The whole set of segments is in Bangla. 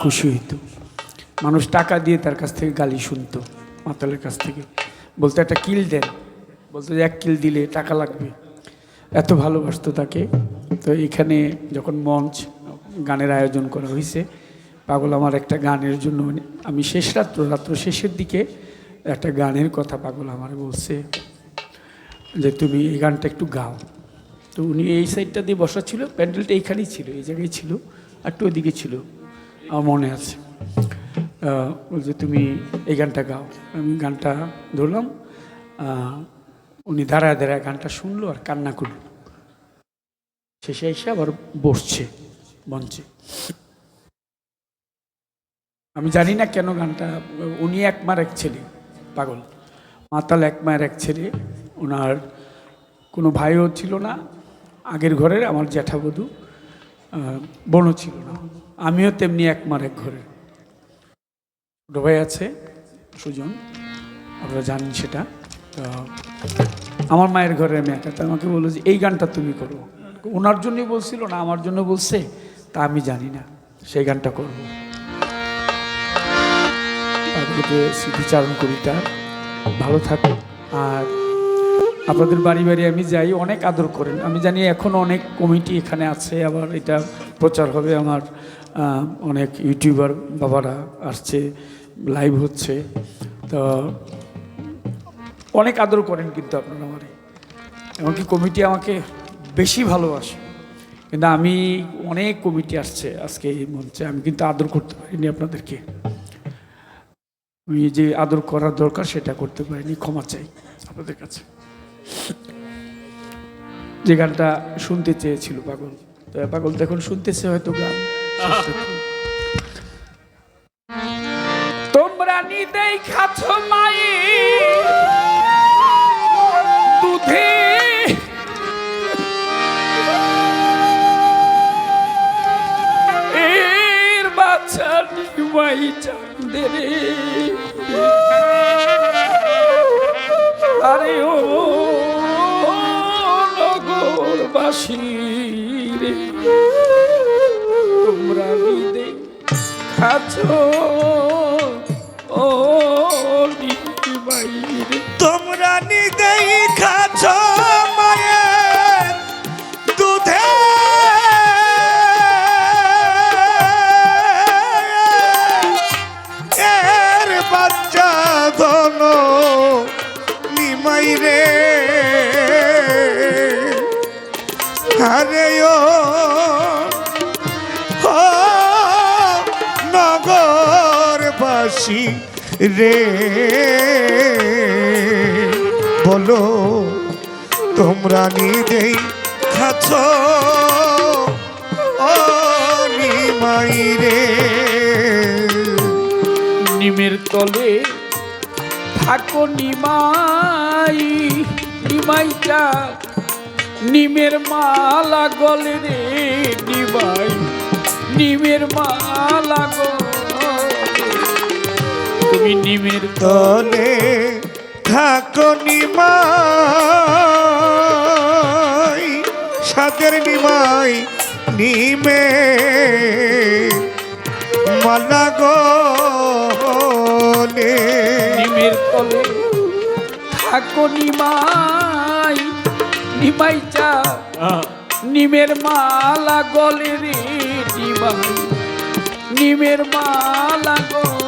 খুশি হইতো। মানুষ টাকা দিয়ে তার কাছ থেকে গালি শুনতো, মাতালের কাছ থেকে। বলতো, একটা কিল দেন। বলতো, এক কিল দিলে টাকা লাগবে। এত ভালোবাসতো তাকে। তো এখানে যখন মঞ্চ, গানের আয়োজন করা হয়েছে পাগল আমার একটা গানের জন্য আমি শেষ রাত্র রাত্র শেষের দিকে একটা গানের কথা পাগল আমার বলছে যে, তুমি এই গানটা একটু গাও। তো উনি এই সাইডটা দিয়ে বসা ছিল, প্যান্ডেলটা এইখানেই ছিল, এই জায়গায় ছিল আর একটু ওইদিকে ছিল। মনে আছে। বলছে, তুমি এই গানটা গাও। আমি গানটা ধরলাম উনি দাঁড়ায় দাঁড়ায় গানটা শুনলো আর কান্না করল। শেষে এসে আবার বসছে মঞ্চে। আমি জানি না কেন গানটা, উনি এক মার এক ছেলে, পাগল। মাতাল এক মায়ের এক ছেলে। ওনার কোনো ভাইও ছিল না। আগের ঘরের আমার জ্যাঠাবধূ। বোনও ছিল না। আমিও তেমনি এক মার এক ঘরের ছোটো ভাই আছে, সুজন, আপনারা জানেন সেটা। তো আমার মায়ের ঘরে আমি একা তো আমাকে বলল যে, এই গানটা তুমি করো। ওনার জন্যই বলছিল না, আমার জন্য বলছে, তা আমি জানি না, সেই গানটা করব। তাদেরকে স্মৃতিচারণ করি তার ভালো থাকো। আর আপনাদের বাড়ি বাড়ি আমি যাই, অনেক আদর করেন। আমি জানি এখনও অনেক কমিটি এখানে আছে, আবার এটা প্রচার হবে আমার অনেক ইউটিউবার বাবারা আসছে, লাইভ হচ্ছে। তো অনেক আদর করেন কিন্তু আপনারা আমারে। এমনকি কমিটি আমাকে বেশি ভালোবাসে। কিন্তু আমি অনেক কমিটি আসছে আজকে এই মঞ্চে, আমি কিন্তু আদর করতে পারিনি আপনাদেরকে। আমি যে আদর করার দরকার সেটা করতে পারিনি, ক্ষমা চাই আপনাদের কাছে। যে গানটা শুনতে চেয়েছিল পাগল। তো পাগল তো এখন শুনতেছে হয়তো গান। তোমরা নিদেই খাচ্ছ মাই দুধে। এর বাচ্চা নিমাই রে তোমরা নিদে ও নিমাই রে তোমরা নিদেই খাচ্ছ মায়ের রে আরে ও। নগরবাসী রে। বলো, তোমরা নিজেই খাচ্ছ ও নিমাই রে। নিমের তলে থাকো নিমাই, নিমাইটা নিমের মালা গলে রে নিমাই নিমের মালা তুমি নিমের তলে থাকো নিমাই সাদের নিমাই, নিমে মালা গলে। নিমের তলে থাকো নিমাই। নিমাইটা নিমের মালা গলে রে নিমাই। নিমের মালা গলে।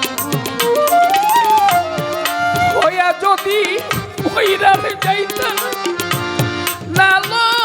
যদি মহিলার যাইতা নালো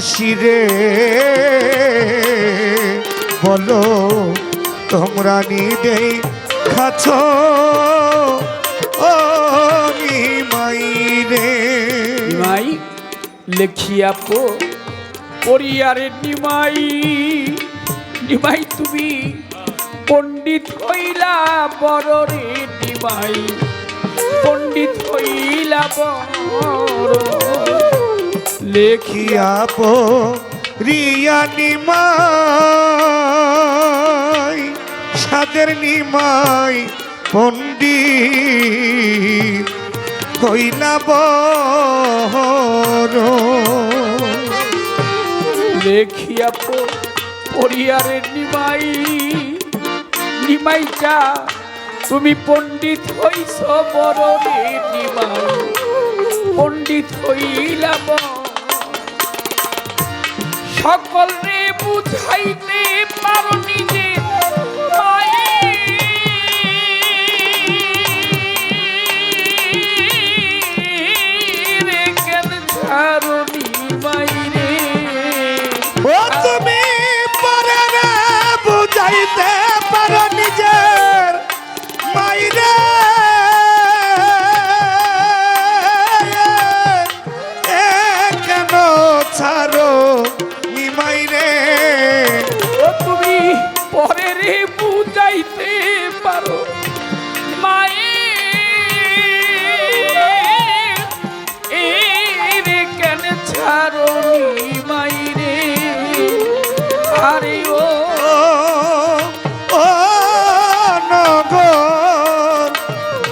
নগর বাসি রে। বলো, তোমরা নিদে খাছ। ও নিমাই রে। নিমাই লেখিয়া পো পরিয়ারে নিমাই। নিমাই তুমি পণ্ডিত হইলা বড় রে নিমাই। পণ্ডিত হইলা বড়। লেখি খিয়া পো, রিয়া নিমাই, সাদের নিমাই পণ্ডিত হইলা বড় লেখিয়া পো, পরিয়ারে নিমাই নিমাই চা তুমি পণ্ডিত হইছ বড় রে নিমাই, পণ্ডিত হইলা। সকল বুঝাইতে পারো নিজে। বুঝাইতে পারো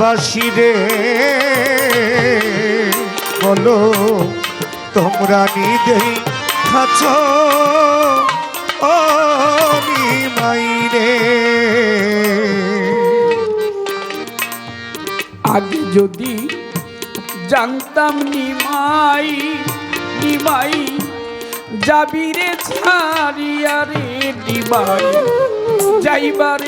বাসিরে বলো, তোমরা ও নিমাইরে আগে যদি জানতাম নিমাই নিমাই যাবিরে ছাড়িয়া রে নিমাই যাইবারে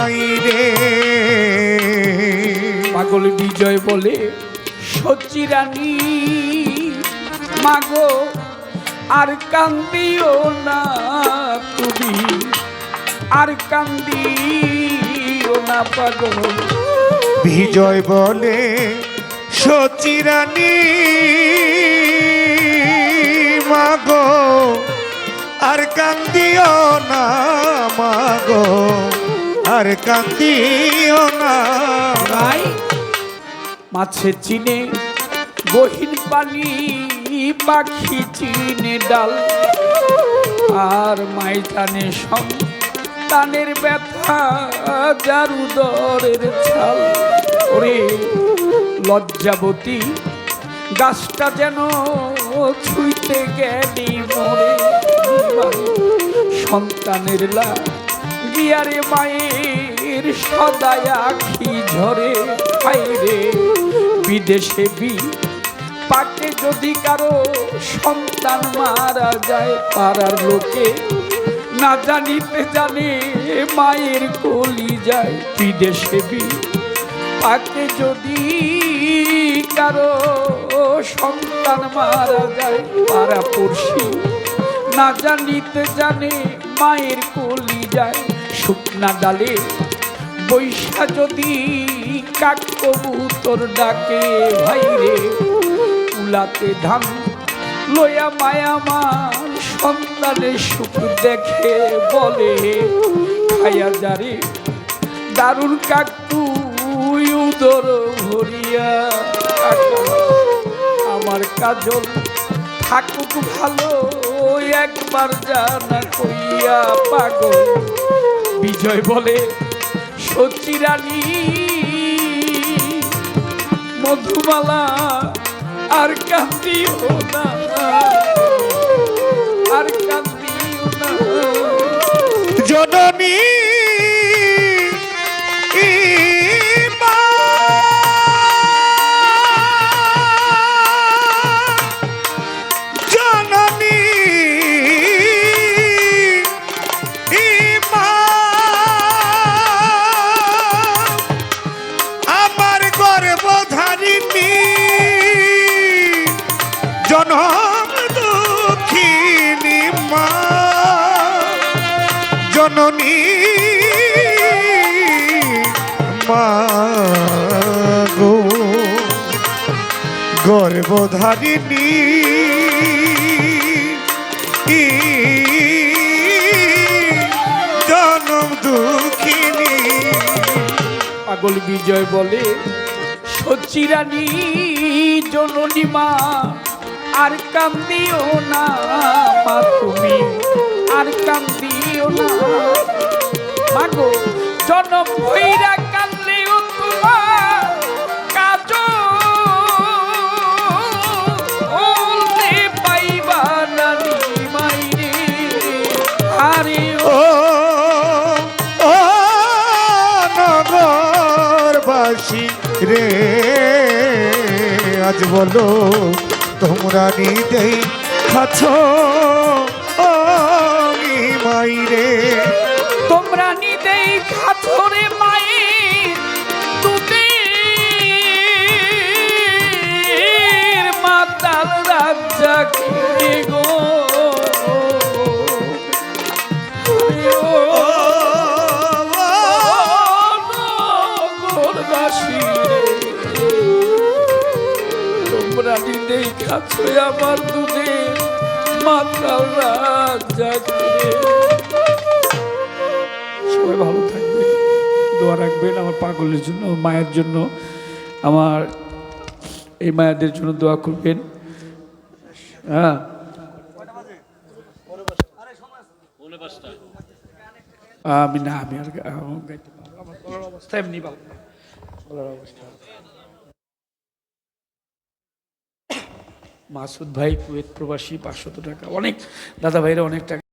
নিমাইরে পাগল বিজয় বলে সচি রানী মাগো আর কান্দিও না তুমি আর কান্দিও না পাগল। বিজয় বলে সচিরানী মাগো আর কান্দিও না মাগো। আর কান্দিও নাই মাছে চিনে, গহীন পানি, পাখি চিনে ডাল। আর মাই টানে সন্তানের ব্যথা যার উদরের ছাল। ওরে লজ্জাবতী, গাছটা যেন ছুঁইতে গেলি মরে। সন্তানের লা গিয়ারে মায়ের সদায় আখি ঝরে। হাইরে বিদেশে বি পাকে যদি কারও সন্তান মারা যায়, পাড়ার লোকে না জানিতে জানে মায়ের কলি যায়। বিদেশে বি পাকে যদি কারও সন্তান মারা যায়, পাড়া পড়শি না জানিতে জানে মায়ের কলি যায়। শুকনা ডালে বৈশা যদি কাক কবুতর ডাকে ভাইরে উলাতে ধান লয়া মায়া মান সন্তানের সুখ দেখে বলে খায়া যারে দারুণ কাকু উদর ভরিয়া আমার কাজল থাকুক ভালো, একবার জানা কইয়া পাগল। বিজয় বলে সত্যি রানী মধুমালা আর কান্দি আর কান্দি জননী জননী। মা গো, গর্ভধারিণী জনম দুঃখিনী। পাগল বিজয় বলে সচিরানী জননী মা, আর কান্দিও না আজ বলো তোমরা নিদেই খাছ। ও মাই তোমরা নিদেই আমার দুধের মাতাল কে সবাই ভালো থাকবেন, দোয়া রাখবেন আমার পাগলের জন্য, মায়ের জন্য। আমার এই মায়েদের জন্য দোয়া করবেন। হ্যাঁ। আমি না। আমি আর অবস্থা এমনি ভালো। অবস্থা। মাসুদ ভাই কুয়েত প্রবাসী পাঁচশত টাকা। অনেক দাদা ভাইরা অনেক টাকা